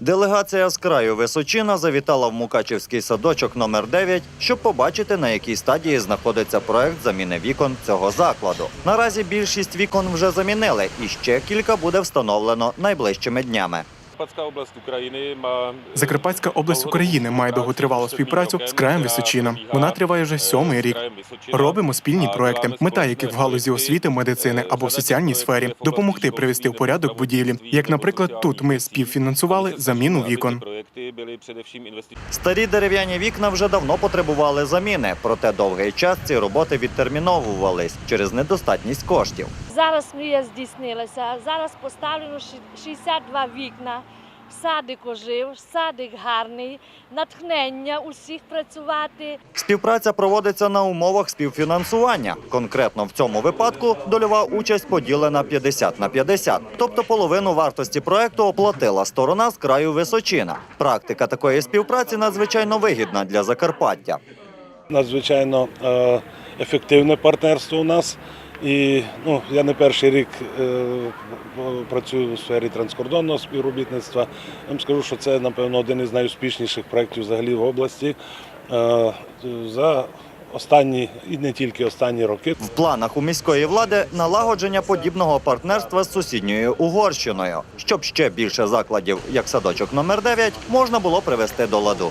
Делегація з краю Височина завітала в Мукачівський садочок номер 9, щоб побачити, на якій стадії знаходиться проект заміни вікон цього закладу. Наразі більшість вікон вже замінили, і ще кілька буде встановлено найближчими днями. Закарпатська область України ма Закарпатська область України має довготривалу співпрацю з краєм Височина. Вона триває вже сьомий рік. Робимо спільні проекти, мета яких в галузі освіти, медицини або в соціальній сфері допомогти привести в порядок будівлі. Як, наприклад, тут ми співфінансували заміну вікон. Старі дерев'яні вікна вже давно потребували заміни, проте довгий час ці роботи відтерміновувались через недостатність коштів. Зараз мрія здійснилася. Зараз поставлено ші- 62 вікна. Садик ожив, садик гарний, натхнення усіх працювати. Співпраця проводиться на умовах співфінансування. Конкретно в цьому випадку дольова участь поділена 50 на 50. Тобто половину вартості проекту оплатила сторона з краю Височина. Практика такої співпраці надзвичайно вигідна для Закарпаття. Надзвичайно е, ефективне партнерство у нас. І ну, я не перший рік е, працюю у сфері транскордонного співробітництва. Я вам скажу, що це, напевно, один із найуспішніших проєктів взагалі в області. Е, за останні і не тільки останні роки. В планах у міської влади налагодження подібного партнерства з сусідньою Угорщиною, щоб ще більше закладів, як садочок номер 9, можна було привести до ладу.